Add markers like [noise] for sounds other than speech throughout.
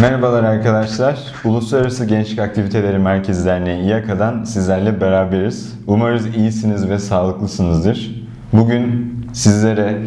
Merhabalar arkadaşlar. Uluslararası Gençlik Aktiviteleri Merkezi Derneği İYAKA'dan sizlerle beraberiz. Umarız iyisiniz ve sağlıklısınızdır. Bugün sizlere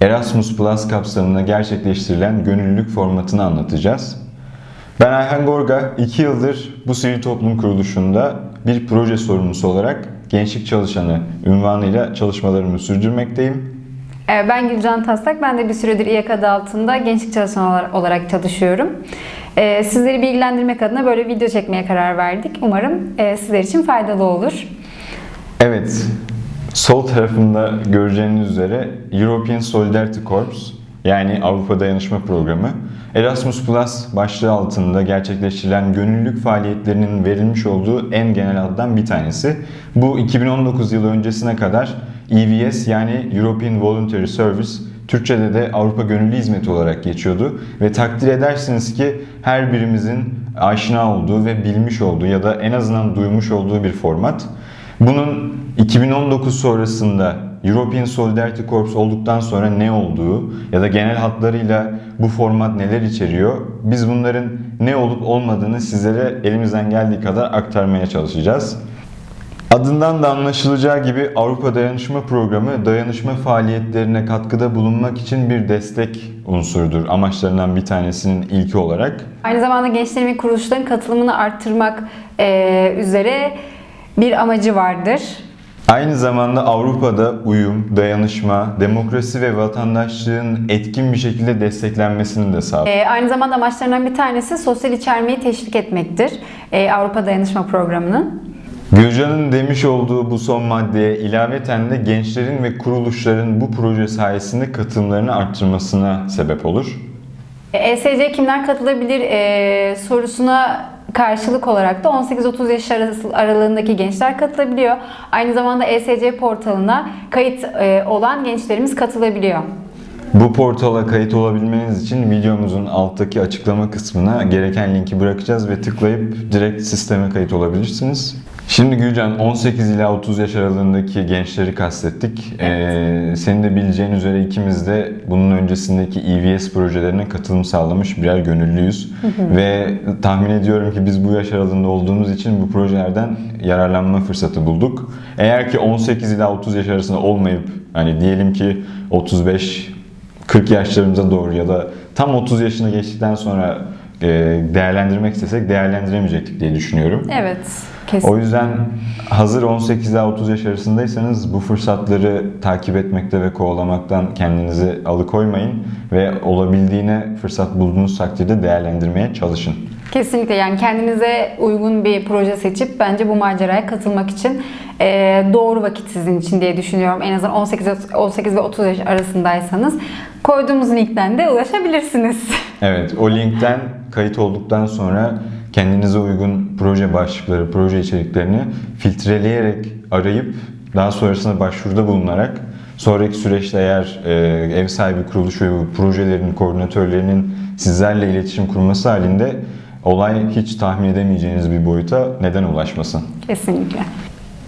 Erasmus Plus kapsamında gerçekleştirilen gönüllülük formatını anlatacağız. Ben Ayhan Gorga, 2 yıldır bu sivil toplum kuruluşunda bir proje sorumlusu olarak gençlik çalışanı ünvanıyla çalışmalarımı sürdürmekteyim. Ee, Ben Gülcan Taslak. Ben de bir süredir İYK adı altında gençlik çalışanı olarak çalışıyorum. Ee, Sizleri bilgilendirmek adına böyle video çekmeye karar verdik. Umarım e, sizler için faydalı olur. Evet, sol tarafında göreceğiniz üzere European Solidarity Corps yani Avrupa Dayanışma Programı Erasmus Plus başlığı altında gerçekleştirilen gönüllülük faaliyetlerinin verilmiş olduğu en genel addan bir tanesi. Bu 2019 yılı öncesine kadar EVS yani European Voluntary Service Türkçe'de de Avrupa Gönüllü Hizmeti olarak geçiyordu ve takdir edersiniz ki her birimizin aşina olduğu ve bilmiş olduğu ya da en azından duymuş olduğu bir format. Bunun 2019 sonrasında European Solidarity Corps olduktan sonra ne olduğu ya da genel hatlarıyla bu format neler içeriyor, biz bunların ne olup olmadığını sizlere elimizden geldiği kadar aktarmaya çalışacağız. Adından da anlaşılacağı gibi Avrupa Dayanışma Programı dayanışma faaliyetlerine katkıda bulunmak için bir destek unsurdur. Amaçlarından bir tanesinin ilki olarak. Aynı zamanda gençlerin ve kuruluşların katılımını arttırmak e, üzere bir amacı vardır. Aynı zamanda Avrupa'da uyum, dayanışma, demokrasi ve vatandaşlığın etkin bir şekilde desteklenmesini de sağlar. E, Aynı zamanda amaçlarından bir tanesi sosyal içermeyi teşvik etmektir. E, Avrupa Dayanışma Programı'nın. Gülcan'ın demiş olduğu bu son maddeye ilaveten de gençlerin ve kuruluşların bu proje sayesinde katılımlarını arttırmasına sebep olur. ESC kimler katılabilir e, sorusuna karşılık olarak da 18-30 yaş aralığındaki gençler katılabiliyor. Aynı zamanda ESC portalına kayıt e, olan gençlerimiz katılabiliyor. Bu portala kayıt olabilmeniz için videomuzun alttaki açıklama kısmına gereken linki bırakacağız ve tıklayıp direkt sisteme kayıt olabilirsiniz. Şimdi Gülcan 18 ila 30 yaş aralığındaki gençleri kastettik. Ee, senin de bileceğin üzere ikimiz de bunun öncesindeki EVS projelerine katılım sağlamış birer gönüllüyüz. Ve tahmin ediyorum ki biz bu yaş aralığında olduğumuz için bu projelerden yararlanma fırsatı bulduk. Eğer ki 18 ila 30 yaş arasında olmayıp hani diyelim ki 35 40 yaşlarımıza doğru ya da tam 30 yaşına geçtikten sonra değerlendirmek istesek değerlendiremeyecektik diye düşünüyorum. Evet, kesin. O yüzden hazır 18 ile 30 yaş arasındaysanız bu fırsatları takip etmekte ve kovalamaktan kendinizi alıkoymayın ve olabildiğine fırsat bulduğunuz takdirde değerlendirmeye çalışın. Kesinlikle yani kendinize uygun bir proje seçip bence bu maceraya katılmak için e, doğru vakit sizin için diye düşünüyorum. En azından 18, 18 ve 30 yaş arasındaysanız koyduğumuz linkten de ulaşabilirsiniz. [laughs] Evet, o linkten kayıt olduktan sonra kendinize uygun proje başlıkları, proje içeriklerini filtreleyerek arayıp daha sonrasında başvuruda bulunarak sonraki süreçte eğer e, ev sahibi kuruluş ve projelerin koordinatörlerinin sizlerle iletişim kurması halinde olay hiç tahmin edemeyeceğiniz bir boyuta neden ulaşmasın. Kesinlikle.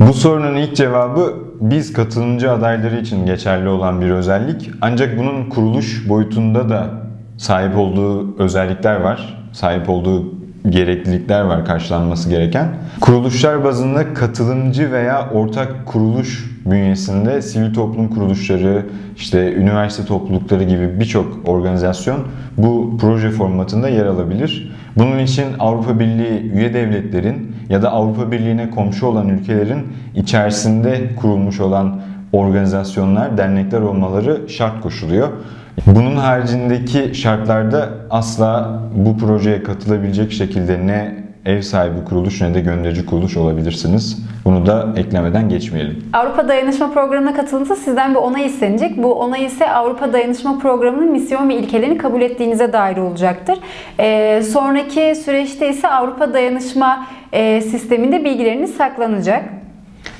Bu sorunun ilk cevabı biz katılımcı adayları için geçerli olan bir özellik. Ancak bunun kuruluş boyutunda da sahip olduğu özellikler var. Sahip olduğu gereklilikler var karşılanması gereken. Kuruluşlar bazında katılımcı veya ortak kuruluş bünyesinde sivil toplum kuruluşları, işte üniversite toplulukları gibi birçok organizasyon bu proje formatında yer alabilir. Bunun için Avrupa Birliği üye devletlerin ya da Avrupa Birliği'ne komşu olan ülkelerin içerisinde kurulmuş olan organizasyonlar, dernekler olmaları şart koşuluyor. Bunun haricindeki şartlarda asla bu projeye katılabilecek şekilde ne ev sahibi kuruluş ne de gönderici kuruluş olabilirsiniz. Bunu da eklemeden geçmeyelim. Avrupa Dayanışma Programı'na katılımsa sizden bir onay istenecek. Bu onay ise Avrupa Dayanışma Programı'nın misyon ve ilkelerini kabul ettiğinize dair olacaktır. Ee, sonraki süreçte ise Avrupa Dayanışma e, sisteminde bilgileriniz saklanacak.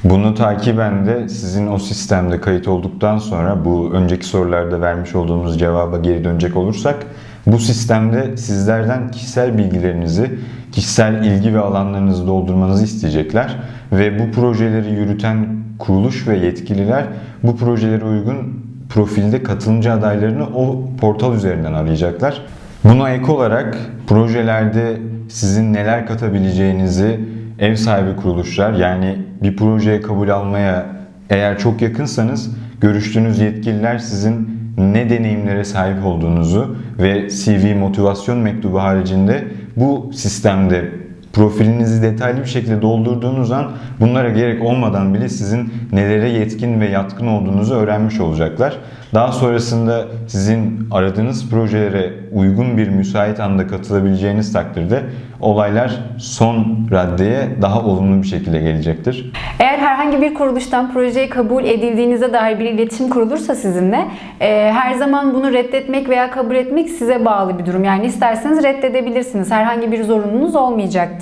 Bunu takiben de sizin o sistemde kayıt olduktan sonra bu önceki sorularda vermiş olduğumuz cevaba geri dönecek olursak bu sistemde sizlerden kişisel bilgilerinizi, kişisel ilgi ve alanlarınızı doldurmanızı isteyecekler ve bu projeleri yürüten kuruluş ve yetkililer bu projelere uygun profilde katılımcı adaylarını o portal üzerinden arayacaklar. Buna ek olarak projelerde sizin neler katabileceğinizi ev sahibi kuruluşlar yani bir projeye kabul almaya eğer çok yakınsanız görüştüğünüz yetkililer sizin ne deneyimlere sahip olduğunuzu ve CV motivasyon mektubu haricinde bu sistemde profilinizi detaylı bir şekilde doldurduğunuz an bunlara gerek olmadan bile sizin nelere yetkin ve yatkın olduğunuzu öğrenmiş olacaklar. Daha sonrasında sizin aradığınız projelere uygun bir müsait anda katılabileceğiniz takdirde olaylar son raddeye daha olumlu bir şekilde gelecektir. Eğer herhangi bir kuruluştan projeye kabul edildiğinize dair bir iletişim kurulursa sizinle e, her zaman bunu reddetmek veya kabul etmek size bağlı bir durum. Yani isterseniz reddedebilirsiniz. Herhangi bir zorunluluğunuz olmayacaktır.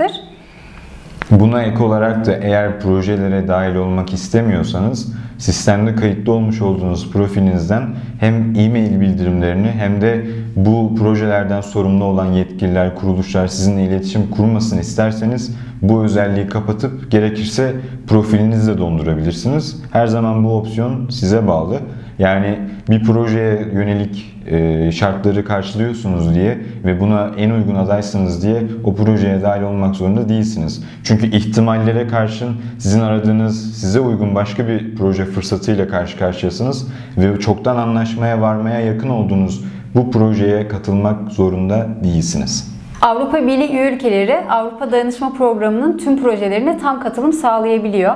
Buna ek olarak da eğer projelere dahil olmak istemiyorsanız sistemde kayıtlı olmuş olduğunuz profilinizden hem e-mail bildirimlerini hem de bu projelerden sorumlu olan yetkililer, kuruluşlar sizinle iletişim kurmasını isterseniz bu özelliği kapatıp gerekirse profilinizle dondurabilirsiniz. Her zaman bu opsiyon size bağlı. Yani bir projeye yönelik e, şartları karşılıyorsunuz diye ve buna en uygun adaysınız diye o projeye dahil olmak zorunda değilsiniz. Çünkü ihtimallere karşın sizin aradığınız size uygun başka bir proje fırsatıyla karşı karşıyasınız ve çoktan anlaşmaya varmaya yakın olduğunuz bu projeye katılmak zorunda değilsiniz. Avrupa Birliği üye ülkeleri Avrupa Dayanışma Programı'nın tüm projelerine tam katılım sağlayabiliyor.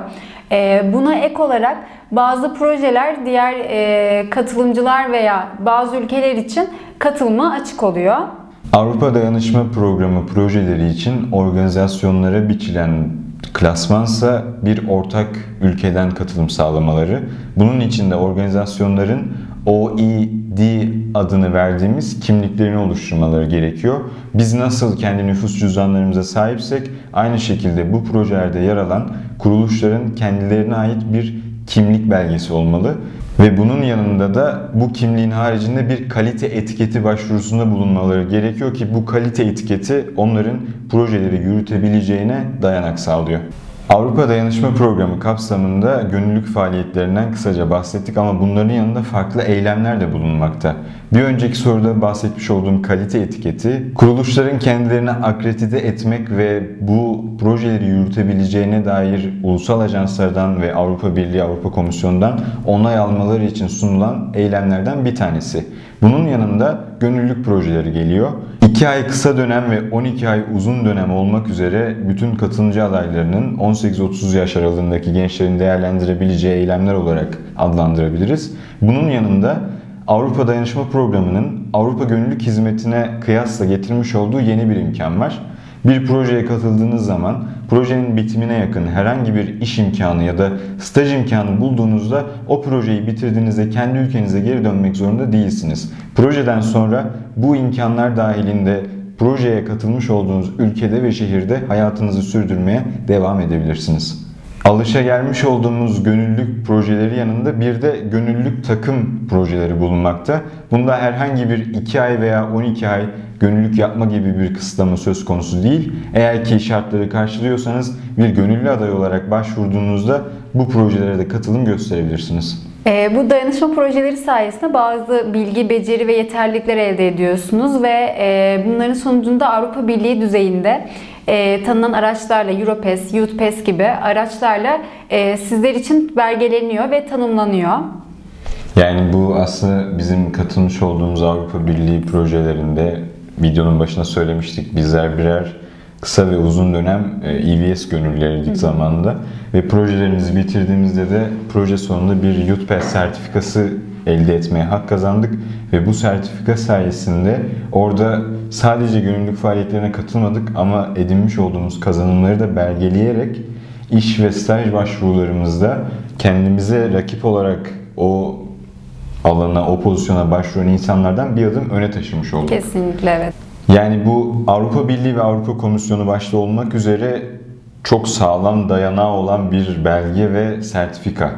Ee, Buna ek olarak bazı projeler diğer e, katılımcılar veya bazı ülkeler için katılıma açık oluyor. Avrupa Dayanışma Programı projeleri için organizasyonlara biçilen klasmansa bir ortak ülkeden katılım sağlamaları. Bunun için de organizasyonların OED adını verdiğimiz kimliklerini oluşturmaları gerekiyor. Biz nasıl kendi nüfus cüzdanlarımıza sahipsek aynı şekilde bu projelerde yer alan kuruluşların kendilerine ait bir kimlik belgesi olmalı. Ve bunun yanında da bu kimliğin haricinde bir kalite etiketi başvurusunda bulunmaları gerekiyor ki bu kalite etiketi onların projeleri yürütebileceğine dayanak sağlıyor. Avrupa Dayanışma Programı kapsamında gönüllülük faaliyetlerinden kısaca bahsettik ama bunların yanında farklı eylemler de bulunmakta. Bir önceki soruda bahsetmiş olduğum kalite etiketi, kuruluşların kendilerini akredite etmek ve bu projeleri yürütebileceğine dair ulusal ajanslardan ve Avrupa Birliği Avrupa Komisyonu'ndan onay almaları için sunulan eylemlerden bir tanesi. Bunun yanında gönüllülük projeleri geliyor. 2 ay kısa dönem ve 12 ay uzun dönem olmak üzere bütün katılımcı adaylarının 18-30 yaş aralığındaki gençlerin değerlendirebileceği eylemler olarak adlandırabiliriz. Bunun yanında Avrupa Dayanışma Programı'nın Avrupa Gönüllülük Hizmeti'ne kıyasla getirmiş olduğu yeni bir imkan var. Bir projeye katıldığınız zaman projenin bitimine yakın herhangi bir iş imkanı ya da staj imkanı bulduğunuzda o projeyi bitirdiğinizde kendi ülkenize geri dönmek zorunda değilsiniz. Projeden sonra bu imkanlar dahilinde projeye katılmış olduğunuz ülkede ve şehirde hayatınızı sürdürmeye devam edebilirsiniz. Alışa gelmiş olduğumuz gönüllülük projeleri yanında bir de gönüllülük takım projeleri bulunmakta. Bunda herhangi bir 2 ay veya 12 ay gönüllülük yapma gibi bir kısıtlama söz konusu değil. Eğer ki şartları karşılıyorsanız bir gönüllü aday olarak başvurduğunuzda bu projelere de katılım gösterebilirsiniz. Ee, Bu dayanışma projeleri sayesinde bazı bilgi, beceri ve yeterlilikler elde ediyorsunuz ve e, bunların sonucunda Avrupa Birliği düzeyinde e, tanınan araçlarla Europass, Youthpass gibi araçlarla e, sizler için belgeleniyor ve tanımlanıyor. Yani bu aslında bizim katılmış olduğumuz Avrupa Birliği projelerinde videonun başına söylemiştik. Bizler birer kısa ve uzun dönem e, EVS gönüllüleriydik zamanında. Ve projelerimizi bitirdiğimizde de proje sonunda bir Youth Pass sertifikası elde etmeye hak kazandık. Ve bu sertifika sayesinde orada sadece gönüllülük faaliyetlerine katılmadık ama edinmiş olduğumuz kazanımları da belgeleyerek iş ve staj başvurularımızda kendimize rakip olarak o alana, o pozisyona başvuran insanlardan bir adım öne taşımış olduk. Kesinlikle evet. Yani bu Avrupa Birliği ve Avrupa Komisyonu başta olmak üzere çok sağlam dayanağı olan bir belge ve sertifika.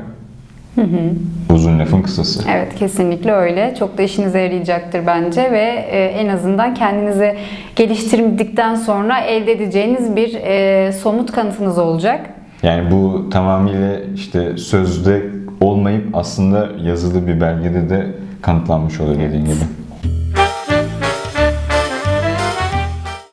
Uzun lafın kısası. Evet kesinlikle öyle. Çok da işinize yarayacaktır bence ve e, en azından kendinizi geliştirdikten sonra elde edeceğiniz bir e, somut kanıtınız olacak. Yani bu tamamıyla işte sözde olmayıp aslında yazılı bir belgede de kanıtlanmış oluyor dediğin gibi.